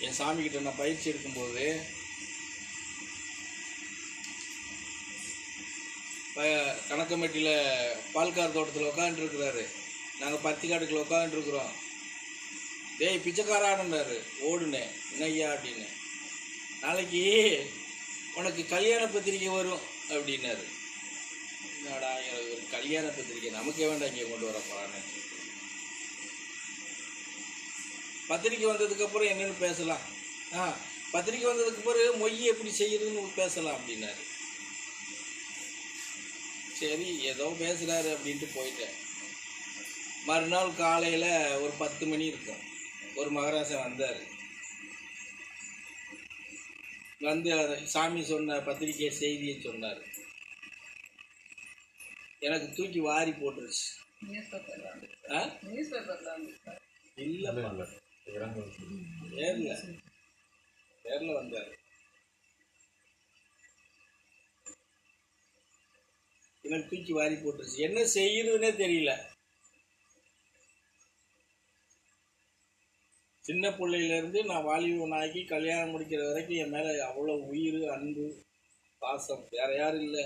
என் சாமி கிட்ட நான் பயிற்சி எடுக்கும்போது ப கணக்கம்பட்டியில் பால்கார் தோட்டத்தில் உட்காந்துருக்கிறாரு நாங்கள் பருத்தி உட்காந்துருக்குறோம் டேய் பிச்சைக்காரான்றாரு ஓடுனேன் என்னய்யா அப்படின்னு. நாளைக்கு உனக்கு கல்யாண பத்திரிக்கை வரும் அப்படின்னாரு. என்னடா எனக்கு ஒரு கல்யாண பத்திரிக்கை? நமக்கே வேண்டாம் இங்கே கொண்டு வர போகிறான்னு பத்திரிக்கை வந்ததுக்கு அப்புறம் என்னன்னு பேசலாம். ஆ பத்திரிக்கை வந்ததுக்கு பிறகு மொய் எப்படி செய்யறதுன்னு பேசலாம் அப்படின்னாரு. சரி ஏதோ பேசுகிறாரு அப்படின்ட்டு போயிட்டேன். மறுநாள் காலையில் ஒரு பத்து மணி இருக்கும். ஒரு மகராசன் வந்தார். வந்து சாமி சொன்ன பத்திரிக்கை செய்தியை சொன்னார். எனக்கு தூக்கி வாரி போட்டுருச்சு. இல்லை. நேரில் நேரில் வந்தார். எனக்கு தூக்கி வாரி போட்டுருச்சு. என்ன செய்யறதுனே தெரியல. சின்ன பிள்ளையிலேருந்து நான் வாலிபனாகி கல்யாணம் முடிக்கிற வரைக்கும் என் மேலே அவ்வளோ உயிர் அன்பு பாசம் வேற யாரும் இல்லை.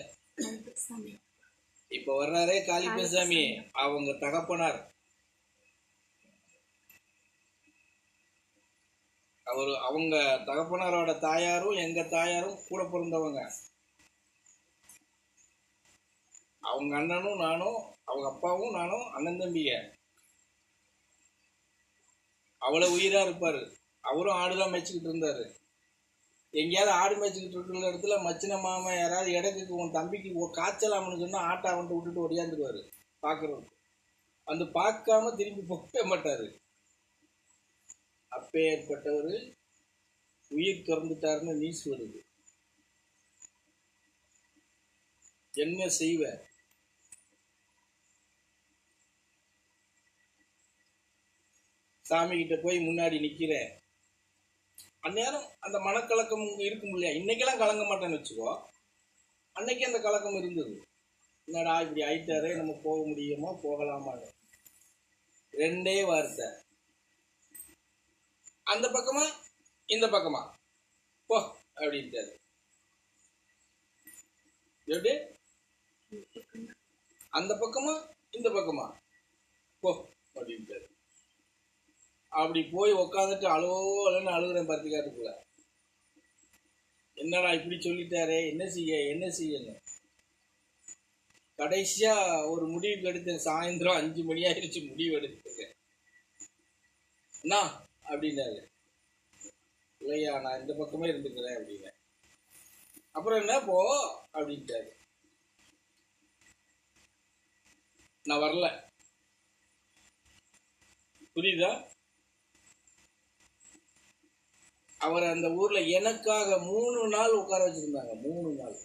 இப்போ வர்றாரே காளிப்பசாமி அவங்க தகப்பனார். அவர் அவங்க தகப்பனாரோட தாயாரும் எங்க தாயாரும் கூட பிறந்தவங்க. அவங்க அண்ணனும் நானும் அவங்க அப்பாவும் நானும் அண்ணன் தம்பிங்க. அவ்வளோ உயிரா இருப்பாரு. அவரும் ஆடுலாம் மேய்ச்சிக்கிட்டு இருந்தாரு. எங்கேயாவது ஆடு மேய்ச்சிக்கிட்டு இருக்கிற இடத்துல மச்சின மாமன் யாராவது இடத்துக்கு உன் தம்பிக்கு காய்ச்சல் காய்ச்சலாம்னு சொன்னா ஆட்டை அவன்ட்டு விட்டுட்டு ஒடியாந்துருவாரு பார்க்குறவங்க அந்த பார்க்காம திரும்பி போகவே மாட்டாரு. அப்பேற்பட்டவர் உயிர் திறந்துட்டாருன்னு நியூஸ் வருது. என்ன செய்வ சாமி கிட்ட போய் முன்னாடி நிற்கிற அந்நேரம் அந்த மனக்கலக்கம் இருக்கும் இல்லையா? இன்னைக்கெல்லாம் கலங்க மாட்டேன்னு வச்சுக்கோ. அன்னைக்கு அந்த கலக்கம் இருந்தது. என்னடா இப்படி ஆயிட்டாரே? நம்ம போக முடியுமா? போகலாமான்னு. ரெண்டே வார்த்தை. அந்த பக்கமா இந்த பக்கமா. போ அப்படின்ட்டாரு. எப்படி? அந்த பக்கமா இந்த பக்கமா. போ அப்படின்ட்டாரு. அப்படி போய் உக்காந்துட்டு அழுவோ அழுன்னு அழுகுறேன் பருத்திக்காட்டுக்குள்ள. என்னடா இப்படி சொல்லிட்டாரே? என்ன செய்ய? என்ன செய்யணும் கடைசியா ஒரு முடிவுக்கு எடுத்தேன். சாயந்தரம் அஞ்சு மணி ஆயிடுச்சு முடிவு எடுத்துருக்கேன் என்ன அப்படின்னாரு. இல்லையா நான் இந்த பக்கமே இருந்துக்கிறேன் அப்படின்னேன் அப்புறம் என்ன போ அப்படின்ட்டாரு. நான் வரல. புரியுதா? அவர் அந்த ஊர்ல எனக்காக மூணு நாள் உட்கார வச்சிருந்தாங்க மூணு நாள்.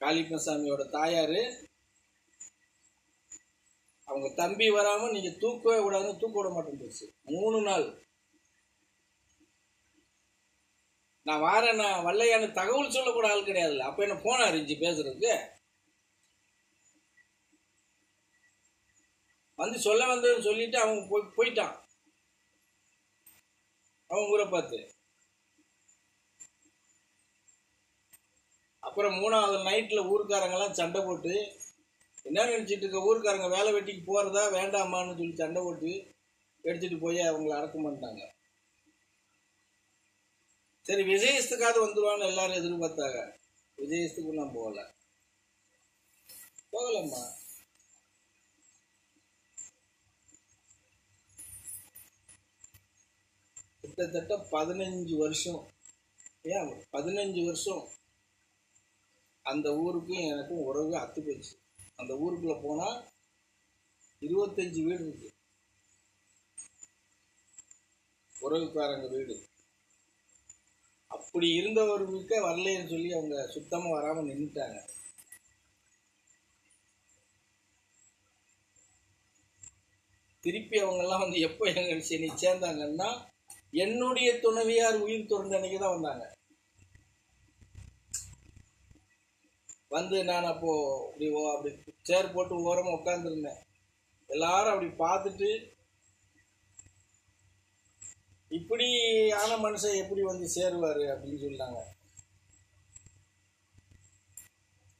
காளிப்பசாமியோட தாயாரு அவங்க தம்பி வராம நீங்க தூக்கவே கூடாதுன்னு தூக்க விட மாட்டேன் மூணு நாள். நான் வாரேன் நான் வல்லையான தகவல் சொல்லக்கூட ஆள் கிடையாதுல்ல. அப்ப என்ன போனா இருந்துச்சு பேசுறதுக்கு? வந்து சொல்ல வந்ததுன்னு சொல்லிட்டு அவங்க போய் போயிட்டான். அவன் ஊரை பார்த்து. அப்புறம் மூணாவது நைட்ல ஊருக்காரங்கெல்லாம் சண்டை போட்டு என்ன நினைச்சிட்டு இருக்க? ஊருக்காரங்க வேலை வெட்டிக்கு போறதா வேண்டாமான்னு சொல்லி சண்டை போட்டு எடுத்துகிட்டு போய் அவங்கள அடக்கம் பண்ணிட்டாங்க சரி விஜயஸ்துக்காவது வந்துருவான்னு எல்லாரும் எதிர்பார்த்தாங்க. விஜயஸ்துக்கும் நான் போகல. போகலம்மா. கிட்டத்தட்ட பதினஞ்சு வருஷம். ஏன்? பதினஞ்சு வருஷம். அந்த ஊருக்கும் எனக்கும் உறவு அத்து போச்சு அந்த ஊருக்குள்ளே போனால் இருபத்தஞ்சி வீடு இருக்கு. உறவுக்காரங்க வீடு. அப்படி இருந்தவர்களுக்கு வரலைன்னு சொல்லி அவங்க சுத்தமாக வராமல் நின்றுட்டாங்க திருப்பி அவங்கெல்லாம் வந்து எப்போ எங்கள் சேர்ந்தாங்கன்னா என்னுடைய துணைவியார் உயிர் துறந்த அன்னைக்கு தான் வந்தாங்க. வந்து நான் அப்போது அப்படி ஓ- அப்படி சேர் போட்டு ஓரமாக உட்காந்துருந்தேன் எல்லாரும் அப்படி பார்த்துட்டு இப்படி ஆன மனுஷன் எப்படி வந்து சேருவார் அப்படின்னு சொன்னாங்க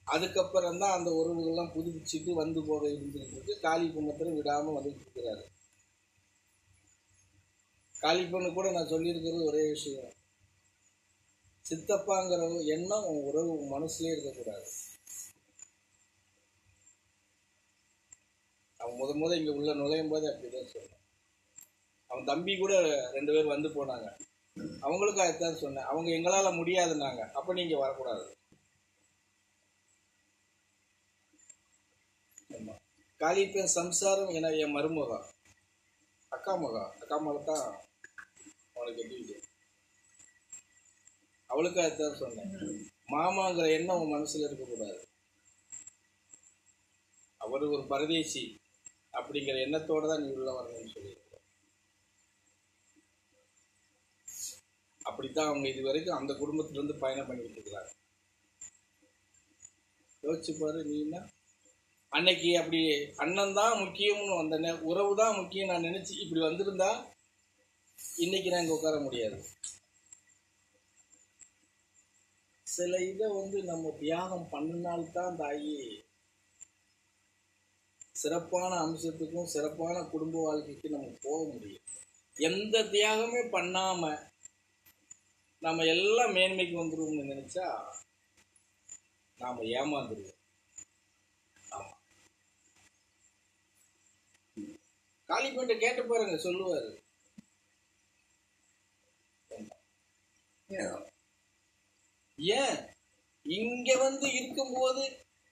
அதுக்கப்புறம் தான் அந்த உறவுகள்லாம் புதுப்பிச்சுட்டு வந்து போக இருந்துட்டு இருக்கு காளி பொண்ணத்தில் விடாமல் வந்துட்டு இருக்கிறாரு. காளி பொண்ணு கூட நான் சொல்லியிருக்கிறது ஒரே விஷயம். சித்தப்பாங்கிற எண்ணம் உன் உறவு உன் மனசுலயே இருக்கக்கூடாது. அவன் முத முத இங்கே உள்ள நுழையும் போது அப்படிதான் சொன்னான் அவன் தம்பி கூட ரெண்டு பேர் வந்து போனாங்க. அவங்களுக்கும் அதுதான் சொன்னேன். அவங்க எங்களால் முடியாதுன்னாங்க. அப்போ நீங்கள் வரக்கூடாது. காளி பெண் சம்சாரம் என என் மருமகா. அக்கா மகா. அக்கா மகா தான் அவனுக்கு எப்படி அவளுக்கு அதுதான் சொன்னேன். மாமாங்கிற எண்ணம் உன் மனசுல இருக்கக்கூடாது. அவர் ஒரு பரதேசி அப்படிங்கிற எண்ணத்தோட தான் நீ உள்ள வரணும்னு சொல்லியிருக்க. அப்படித்தான் அவங்க இது வரைக்கும் அந்த குடும்பத்துல இருந்து பயணம் பண்ணிட்டு இருக்கிறாங்க. யோசிச்சு பாரு நீன்னா அன்னைக்கு அப்படி அண்ணன் தான் முக்கியம்னு வந்த உறவு தான் முக்கியம் நான் நினைச்சு இப்படி வந்திருந்தா இன்னைக்கு நான் இங்கே உட்கார முடியாது. சில இதை வந்து நம்ம தியாகம் பண்ணினால்தான் தாயி சிறப்பான அம்சத்துக்கும் சிறப்பான குடும்ப வாழ்க்கைக்கு நம்ம போக முடியும். எந்த தியாகமே பண்ணாம நம்ம எல்லாம் மேன்மைக்கு வந்துருவோம்னு நினைச்சா நாம் ஏமாந்துருவோம். காளி காளிப்பேட்டை கேட்டு பாருங்க சொல்லுவார். ஏன்? இங்க வந்து இருக்கும்போது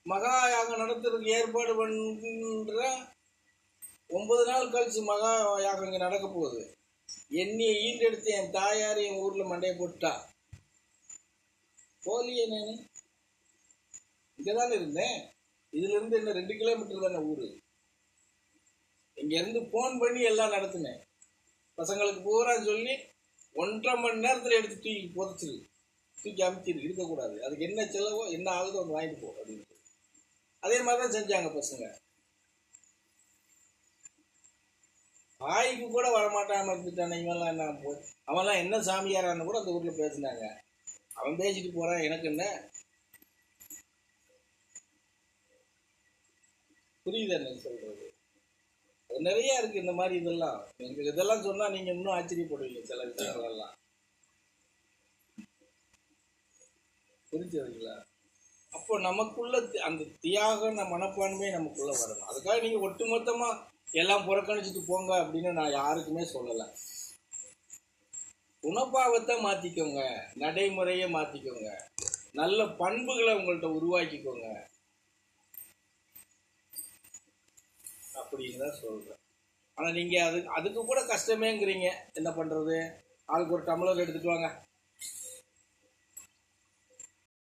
மகா யாகம் நடத்துறதுக்கு ஏற்பாடு பண்ற ஒன்பது நாள் கழிச்சு மகா யாகம் இங்கே நடக்க போகுது. என்னையை ஈண்டெடுத்து என் தாயார் என் ஊரில் மண்டைய போட்டா போலியே நான். இங்கே தானே இருந்தேன். இதுலேருந்து என்ன ரெண்டு கிலோமீட்டர் தானே ஊர்? இங்கேருந்து ஃபோன் பண்ணி எல்லாம் நடத்தினேன். பசங்களுக்கு பூரா சொல்லி ஒன்றரை மணி நேரத்தில் எடுத்து தூக்கி புதைச்சிரு தூக்கி அமுத்திரு இருக்கக்கூடாது. அதுக்கு என்ன செலவோ என்ன ஆகுதோ வந்து வாங்கிட்டு போ அப்படின்னு அதே மாதிரி தான் செஞ்சாங்க பசங்க. வாய்க்கு கூட வரமாட்டாம இருந்துட்டான இவன்லாம் என்ன போ அவன்லாம் என்ன சாமியாரான்னு கூட அந்த ஊர்ல பேசினாங்க. அவன் பேசிட்டு போறான் எனக்கு என்ன? புரியுது என்ன சொல்றது? நிறைய இருக்கு இந்த மாதிரி இதெல்லாம். எனக்கு இதெல்லாம் சொன்னா நீங்க இன்னும் ஆச்சரியப்படுவீங்க சில விஷயங்கள்லாம் எல்லாம் புரிஞ்சதுங்களா? அப்போ நமக்குள்ள தி- அந்த தியாக மனப்பான்மை நமக்குள்ள வரணும். அதுக்காக நீங்கள் ஒட்டுமொத்தமாக எல்லாம் புறக்கணிச்சுட்டு போங்க அப்படின்னு நான் யாருக்குமே சொல்லலை. குணபாவத்தை மாற்றிக்கோங்க நடைமுறையை மாற்றிக்கோங்க நல்ல பண்புகளை உங்கள்கிட்ட உருவாக்கிக்கோங்க. அப்படின்னு தான் சொல்கிறேன் ஆனால் நீங்கள் அது அதுக்கு கூட கஷ்டமேங்கிறீங்க. என்ன பண்ணுறது ஆளுக்கு ஒரு டம்ளர் எடுத்துட்டு வாங்க.